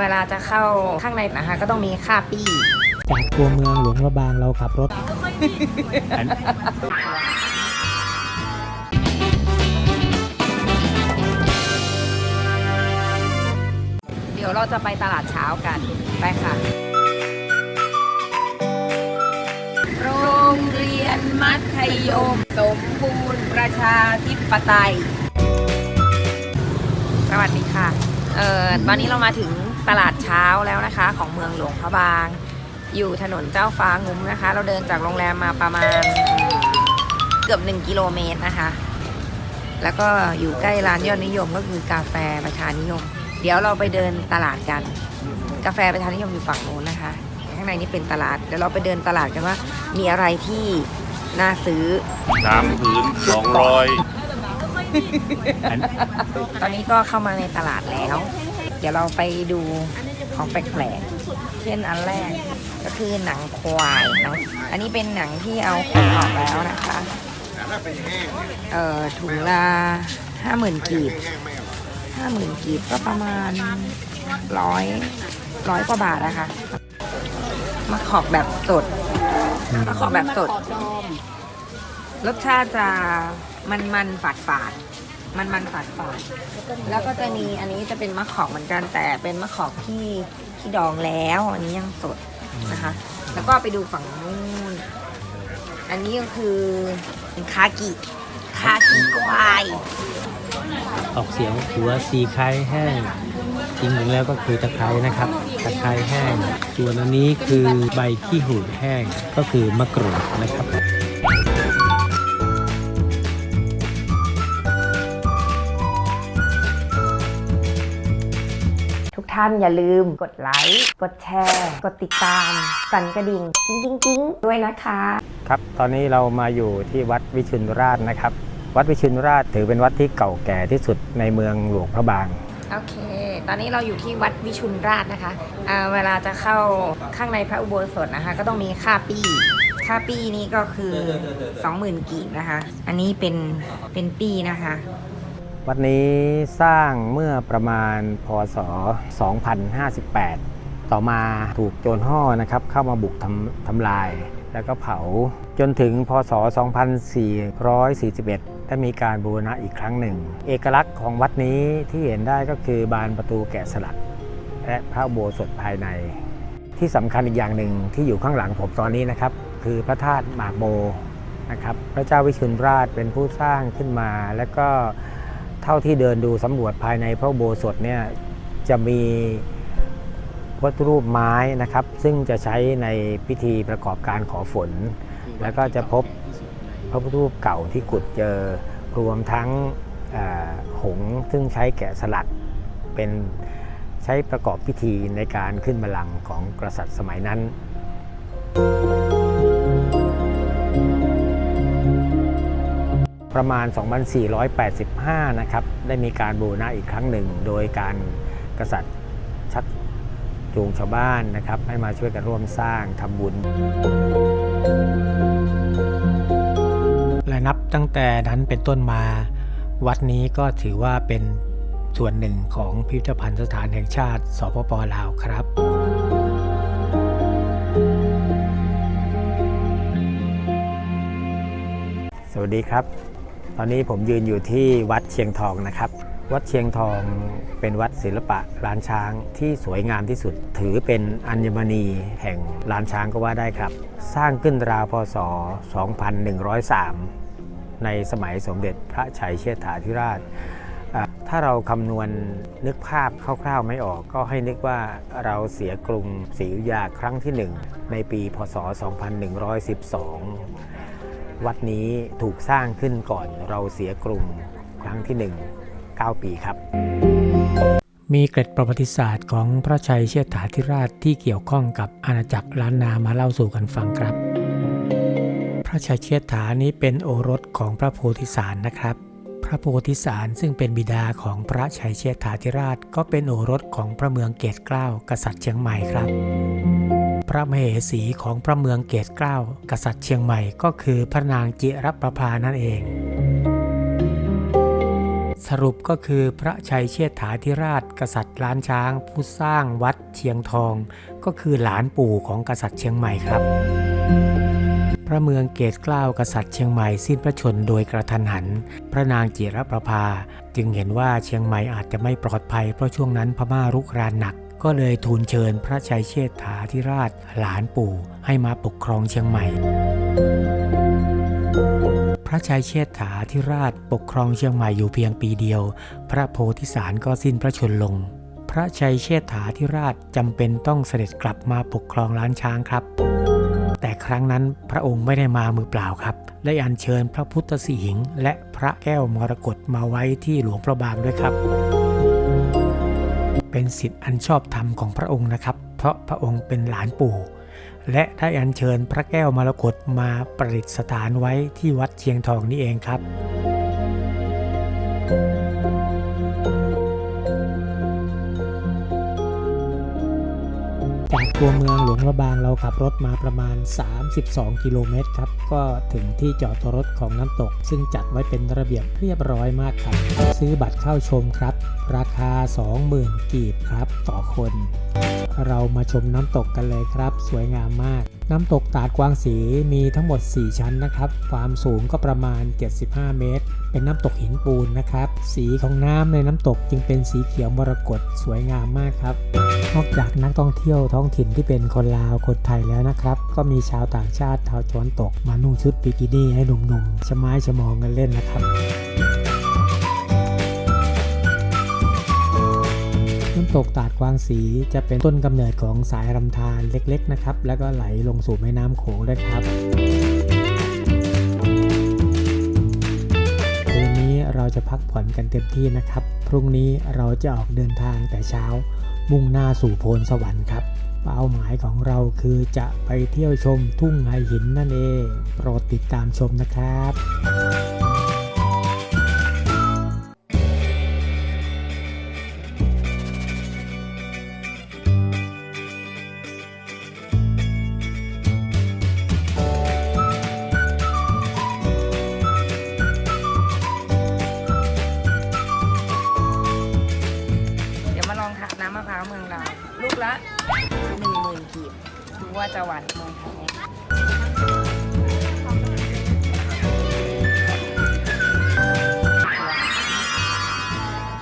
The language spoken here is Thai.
เวลาจะเข้าข้างในนะคะก็ต้องมีค่าปี้จากตัวเมืองหลวงพระบางเราขับรถ เดี๋ยวเราจะไปตลาดเช้ากัน ไปค่ะ โรงเรียนมัธยม สมบูรณ์ประชาธิปไตย สวัสดีค่ะ เอ่อตอนนี้เรามาถึง ตลาดเช้าแล้วนะคะ ของเมืองหลวงพระบาง อยู่ถนนเจ้าฟ้างุ้มนะคะ เราเดินจากโรงแรมมาประมาณเกือบ 1 กิโลเมตรนะคะ แล้วก็อยู่ใกล้ร้านยอดนิยมก็คือกาแฟประชานิยม เดี๋ยวเราไปเดินตลาดกัน กาแฟประชานิยมอยู่ฝั่งโน้นนะคะ ข้างในนี้เป็นตลาดเดี๋ยวเราไปเดินตลาดกันว่า มีอะไรที่น่าซื้อสามผืนสองร้อยตอนนี้ก็เข้ามาในตลาดแล้ว เดี๋ยวเราไปดูของแปลกๆ เช่นอันแรกก็คือหนังควายหนังอันนี้เป็นหนังที่เอาขนออกแล้วนะคะ เอ่อถุงละห้าหมื่นกีบห้าหมื่นกีบก็ประมาณร้อยร้อยกว่าบาทนะคะมะขอกแบบสดมะขอกแบบสด รสชาติจะมันมันฝาดฝาดๆ มันมันฝาดฝาดๆแล้วก็จะมีอันนี้จะเป็นมะขอกเหมือนกันแต่เป็นมะขอกที่ที่ดองแล้ว อันนี้ยังสดนะคะ แล้วก็ไปดูฝั่งนู้นอันนี้ก็คือเป็นคากิคากิควายออกเสียงหัวสีไคร้แห้งจริงๆแล้วก็คือตะไคร้นะครับ ตะไคร้แห้งส่วนอันนี้คือใบขี้หูดแห้งก็คือมะกรูดนะครับ ทุกท่านอย่าลืมกดไลค์ กดแชร์ กดติดตาม สั่นกระดิ่งกิ้งกิ้งกิ้งด้วยนะคะ ครับ ตอนนี้เรามาอยู่ที่วัดวิชุนราชนะครับ วัดวิชุนราชถือเป็นวัดที่เก่าแก่ที่สุดในเมืองหลวงพระบาง โอเค ตอนนี้เราอยู่ที่วัดวิชุนราชนะคะอ่าเวลาจะเข้าข้างในพระอุโบสถนะคะ ก็ต้องมีค่าปี้ค่าปี้นี่ก็คือ 20,000กีบนะคะ อันนี้เป็นเป็นปี้นะคะ วัดนี้สร้างเมื่อประมาณพศ 2058 ต่อมาถูกโจรห่อนะครับเข้ามาบุกทำทำลาย แล้วก็เผาจนถึงพศ 2441 ได้มีการบูรณะอีกครั้งหนึ่ง เอกลักษณ์ของวัดนี้ที่เห็นได้ก็คือบานประตูแกะสลัก และพระโบสถภายใน ที่สำคัญอีกอย่างหนึ่งที่อยู่ข้างหลังผมตอนนี้นะครับ คือพระธาตุหมากโมนะครับพระเจ้าวิชุนราชเป็นผู้สร้างขึ้นมาแล้วก็ เท่าที่เดินดูสำรวจภายในพระโบสถเนี่ยจะมีวัตถุรูปไม้นะครับ ซึ่งจะใช้ในพิธีประกอบการขอฝน แล้วก็จะพบพระพุทธรูปเก่าที่ขุดเจอรวมทั้งหงส์ซึ่งใช้แกะสลักเป็นใช้ประกอบพิธีในการขึ้นบัลลังก์ของกษัตริย์สมัยนั้น ประมาณ 2485 นะครับได้มีการบูรณะอีกครั้งหนึ่ง โดยการกษัตริย์ชักจูงชาวบ้านนะครับ ให้มาช่วยกันร่วมสร้างทำบุญ และนับตั้งแต่นั้นเป็นต้นมา วัดนี้ก็ถือว่าเป็นส่วนหนึ่งของพิพิธภัณฑ์สถานแห่งชาติสปปลาวครับสวัสดีครับ ตอนนี้ผมยืนอยู่ที่วัดเชียงทองนะครับ วัดเชียงทองเป็นวัดศิลปะล้านช้างที่สวยงามที่สุด ถือเป็นอัญมณีแห่งล้านช้างก็ว่าได้ครับ สร้างขึ้นราวพศ 2103 ในสมัยสมเด็จพระชัยเชษฐาธิราช ถ้าเราคำนวณนึกภาพคร่าวๆไม่ออก ก็ให้นึกว่าเราเสียกรุงศรีอยุธยาครั้งที่หนึ่งในปีพศ 2112 วัดนี้ถูกสร้างขึ้นก่อนเราเสียกรุงครั้งที่ 1 9 ปีครับ มีเกร็ดประวัติศาสตร์ของพระชัยเชษฐาธิราชที่เกี่ยวข้องกับอาณาจักรล้านนามาเล่าสู่กันฟังครับ พระชัยเชษฐานี้เป็นโอรสของพระโพธิสารนะครับ พระโพธิสารซึ่งเป็นบิดาของพระชัยเชษฐาธิราช ก็เป็นโอรสของพระเมืองเกตเกล้ากษัตริย์เชียงใหม่ครับ ระมเหสีของพระเมืองเกตเกล้า กษัตริย์เชียงใหม่ก็คือพระนางจิรประภานั่นเอง สรุปก็คือพระชัยเชษฐาธิราช กษัตริย์ล้านช้าง ผู้สร้างวัดเชียงทอง ก็คือหลานปู่ของกษัตริย์เชียงใหม่ครับ พระเมืองเกตเกล้ากษัตริย์เชียงใหม่สิ้นพระชนโดยกระทันหัน พระนางจิรประภา จึงเห็นว่าเชียงใหม่อาจจะไม่ปลอดภัยเพราะช่วงนั้นพม่ารุกรานหนัก ก็เลยทูลเชิญพระชัยเชษฐาธิราชหลานปู่ให้มาปกครองเชียงใหม่ พระชัยเชษฐาธิราชปกครองเชียงใหม่อยู่เพียงปีเดียว พระโพธิสารก็สิ้นพระชนลง พระชัยเชษฐาธิราชจำเป็นต้องเสด็จกลับมาปกครองล้านช้างครับแต่ครั้งนั้นพระองค์ไม่ได้มามือเปล่าครับ ได้อัญเชิญพระพุทธสีหิงค์และพระแก้วมรกตมาไว้ที่หลวงพระบางด้วยครับ เป็นสิทธิ์อันชอบธรรมของพระองค์นะครับ เพราะพระองค์เป็นหลานปู่ และได้อัญเชิญพระแก้วมรกตมาประดิษฐานไว้ที่วัดเชียงทองนี่เองครับ จากตัวเมืองหลวงระบางเราขับรถมาประมาณ 32 กิโลเมตรครับ ก็ถึงที่จอดรถของน้ำตก ซึ่งจัดไว้เป็นระเบียบเรียบร้อยมากครับ ซื้อบัตรเข้าชมครับ ราคา 20,000 กีบครับต่อคน เรามาชมน้ำตกกันเลยครับ สวยงามมาก น้ำตกตาดกวางสีมีทั้งหมด 4 ชั้นนะครับ ความสูงก็ประมาณ 75 เมตร เป็นน้ำตกหินปูนนะครับ สีของน้ำในน้ำตกจึงเป็นสีเขียวมรกตสวยงามมากครับ นอกจากนักท่องเที่ยวท้องถิ่นที่เป็นคนลาวคนไทยแล้วนะครับ ก็มีชาวต่างชาติชาวตะวันตก มานุ่งชุดบิกินี่ให้หนุ่มๆชะไม้ชะมองกันเล่นนะครับน้ำตกตาดกวางสีจะเป็นต้นกำเนิดของสายลำธารเล็กๆนะครับ แล้วก็ไหลลงสู่แม่น้ำโขงด้วยครับ จะพักผ่อนกันเต็มที่นะครับ พรุ่งนี้เราจะออกเดินทางแต่เช้า มุ่งหน้าสู่โพนสวรรค์ครับเป้าหมายของเราคือจะไปเที่ยวชมทุ่งไฮหินนั่นเอง โปรดติดตามชมนะครับ ละหนึ่งหมื่นกีบดูว่าจะหวานเมืองไทยไหม